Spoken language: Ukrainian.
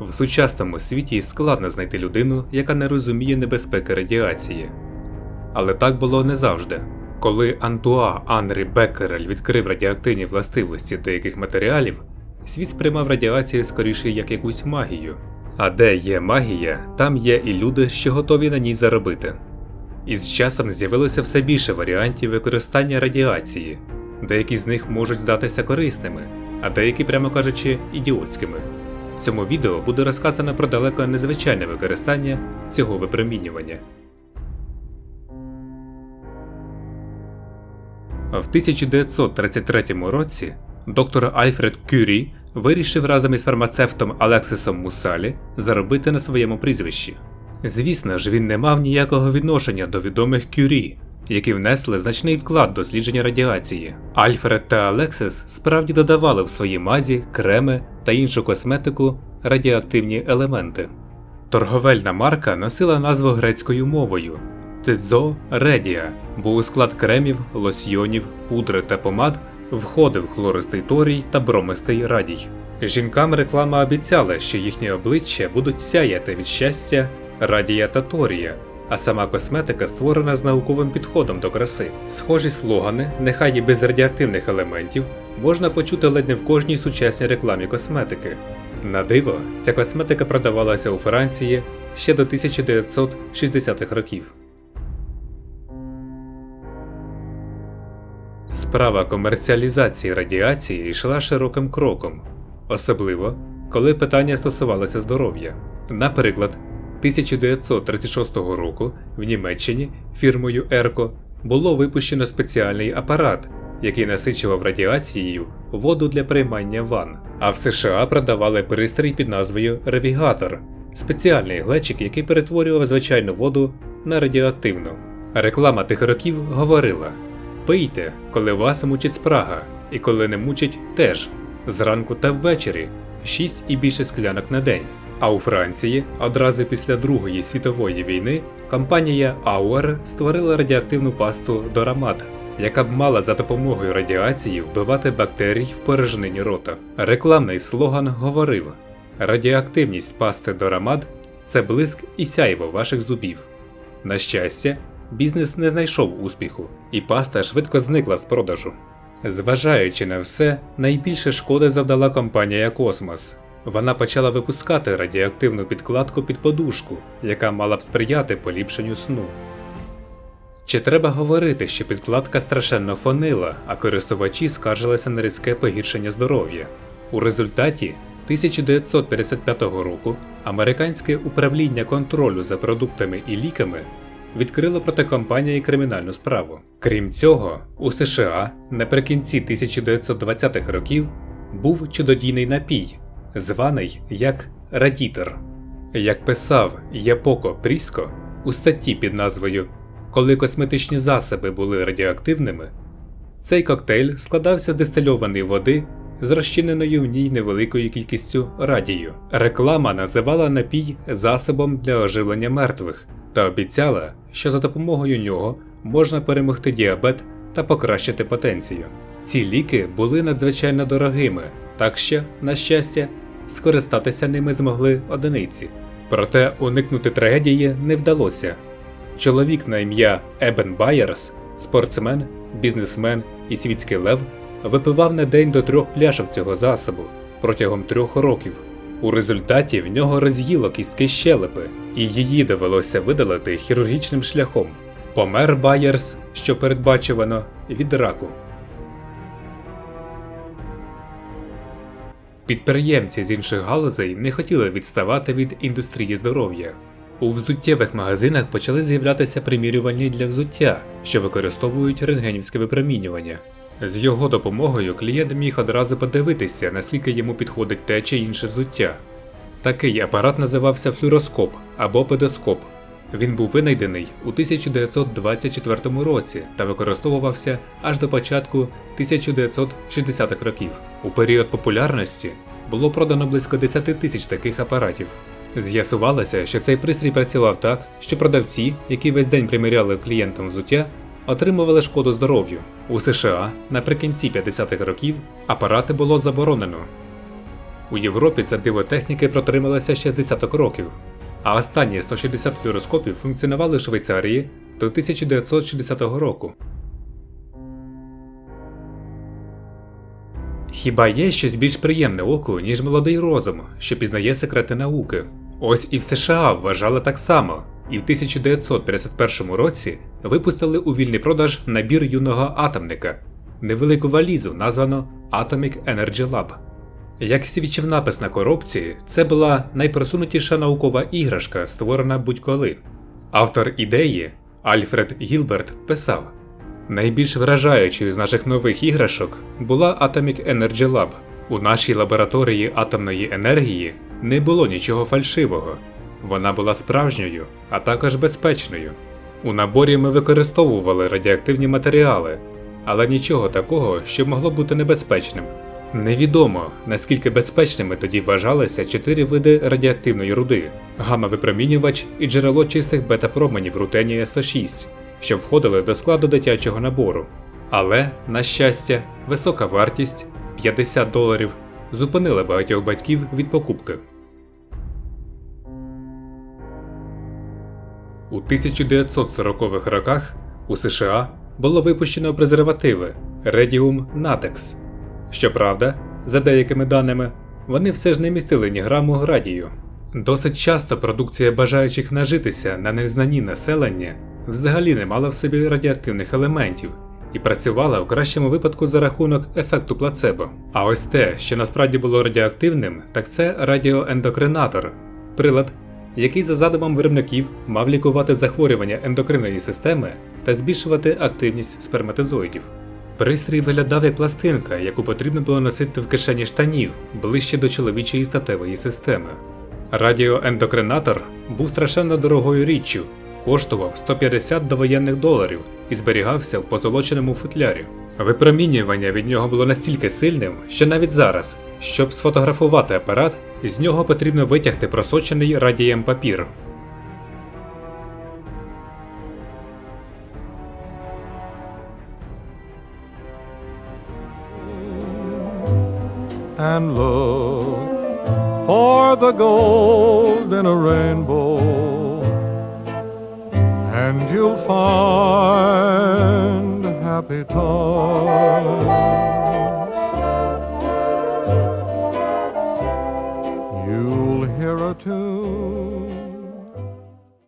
В сучасному світі складно знайти людину, яка не розуміє небезпеки радіації. Але так було не завжди. Коли Антуа Анрі Беккерель відкрив радіоактивні властивості деяких матеріалів, світ сприймав радіацію скоріше як якусь магію. А де є магія, там є і люди, що готові на ній заробити. І з часом з'явилося все більше варіантів використання радіації. Деякі з них можуть здатися корисними, а деякі, прямо кажучи, ідіотськими. Цьому відео буде розказано про далеко незвичайне використання цього випромінювання. В 1933 році доктор Альфред Кюрі вирішив разом із фармацевтом Алексисом Мусалі заробити на своєму прізвищі. Звісно ж, він не мав ніякого відношення до відомих Кюрі, які внесли значний вклад в дослідження радіації. Альфред та Алексис справді додавали в свої мазі, креми та іншу косметику радіоактивні елементи. Торговельна марка носила назву грецькою мовою Тезо Редія, бо у склад кремів, лосьйонів, пудри та помад входив хлористий торій та бромистий радій. Жінкам реклама обіцяла, що їхні обличчя будуть сяяти від щастя, радія та торія, а сама косметика створена з науковим підходом до краси. Схожі слогани, нехай і без радіоактивних елементів, можна почути ледь не в кожній сучасній рекламі косметики. На диво, ця косметика продавалася у Франції ще до 1960-х років. Справа комерціалізації радіації йшла широким кроком, особливо коли питання стосувалося здоров'я. Наприклад, 1936 року в Німеччині фірмою Ерко було випущено спеціальний апарат, який насичував радіацією воду для приймання ванн, а в США продавали пристрій під назвою Ревігатор спеціальний глечик, який перетворював звичайну воду на радіоактивну. Реклама тих років говорила: пийте, коли вас мучить спрага, і коли не мучить теж зранку та ввечері 6 і більше склянок на день. А у Франції одразу після Другої світової війни компанія Auer створила радіоактивну пасту Дорамат, яка б мала за допомогою радіації вбивати бактерій в порожнині рота. Рекламний слоган говорив: радіоактивність пасти Дорамат це блиск і сяйво ваших зубів. На щастя, бізнес не знайшов успіху, і паста швидко зникла з продажу. Зважаючи на все, найбільше шкоди завдала компанія Космос. Вона почала випускати радіоактивну підкладку під подушку, яка мала б сприяти поліпшенню сну. Чи треба говорити, що підкладка страшенно фонила, а користувачі скаржилися на різке погіршення здоров'я? У результаті 1955 року американське управління контролю за продуктами і ліками відкрило проти компанії кримінальну справу. Крім цього, у США наприкінці 1920-х років був чудодійний напій, званий як Радітор. Як писав Япоко Пріско у статті під назвою Коли косметичні засоби були радіоактивними, цей коктейль складався з дистильованої води з розчиненою в ній невеликою кількістю радію. Реклама називала напій засобом для оживлення мертвих та обіцяла, що за допомогою нього можна перемогти діабет та покращити потенцію. Ці ліки були надзвичайно дорогими, так що, на щастя, скористатися ними змогли одиниці. Проте уникнути трагедії не вдалося. Чоловік на ім'я Ебен Байерс, спортсмен, бізнесмен і світський лев, випивав на день до трьох пляшок цього засобу протягом трьох років. У результаті в нього роз'їло кістки щелепи, і її довелося видалити хірургічним шляхом. Помер Байерс, що передбачувано, від раку. Підприємці з інших галузей не хотіли відставати від індустрії здоров'я. У взуттєвих магазинах почали з'являтися примірювальні для взуття, що використовують рентгенівське випромінювання. З його допомогою клієнт міг одразу подивитися, наскільки йому підходить те чи інше взуття. Такий апарат називався флюроскоп або педоскоп. Він був винайдений у 1924 році та використовувався аж до початку 1960-х років. У період популярності було продано близько 10 тисяч таких апаратів. З'ясувалося, що цей пристрій працював так, що продавці, які весь день приміряли клієнтам взуття, отримували шкоду здоров'ю. У США наприкінці 50-х років апарати було заборонено. У Європі це диво техніки з десяток років, а останні 160 флюороскопів функціонували в Швейцарії до 1960 року. Хіба є щось більш приємне оку, ніж молодий розум, що пізнає секрети науки? Ось і в США вважали так само, і в 1951 році випустили у вільний продаж набір юного атомника, невелику валізу, названо Atomic Energy Lab. Як свідчив напис на коробці, це була найпросунутіша наукова іграшка, створена будь-коли. Автор ідеї Альфред Гілберт писав: Найбільш вражаючою з наших нових іграшок була Atomic Energy Lab. У нашій лабораторії атомної енергії не було нічого фальшивого. Вона була справжньою, а також безпечною. У наборі ми використовували радіоактивні матеріали, але нічого такого, що могло бути небезпечним. Невідомо, наскільки безпечними тоді вважалися чотири види радіоактивної руди: гамма-випромінювач і джерело чистих бета-променів рутенія 106, що входили до складу дитячого набору. Але, на щастя, висока вартість 50 доларів зупинила багатьох батьків від покупки. У 1940-х роках у США було випущено презервативи Radium Natex. Щоправда, за деякими даними, вони все ж не містили ні граму радію. Досить часто продукція бажаючих нажитися на незнанні населення взагалі не мала в собі радіоактивних елементів і працювала в кращому випадку за рахунок ефекту плацебо. А ось те, що насправді було радіоактивним, так це радіоендокринатор, прилад, який за задумом виробників мав лікувати захворювання ендокринної системи та збільшувати активність сперматозоїдів. Пристрій виглядав як пластинка, яку потрібно було носити в кишені штанів ближче до чоловічої статевої системи. Радіоендокринатор був страшенно дорогою річчю, коштував 150 довоєнних доларів і зберігався в позолоченому футлярі. Випромінювання від нього було настільки сильним, що навіть зараз, щоб сфотографувати апарат, з нього потрібно витягти просочений радієм папір. And look for the gold in a rainbow, and you'll find happy times.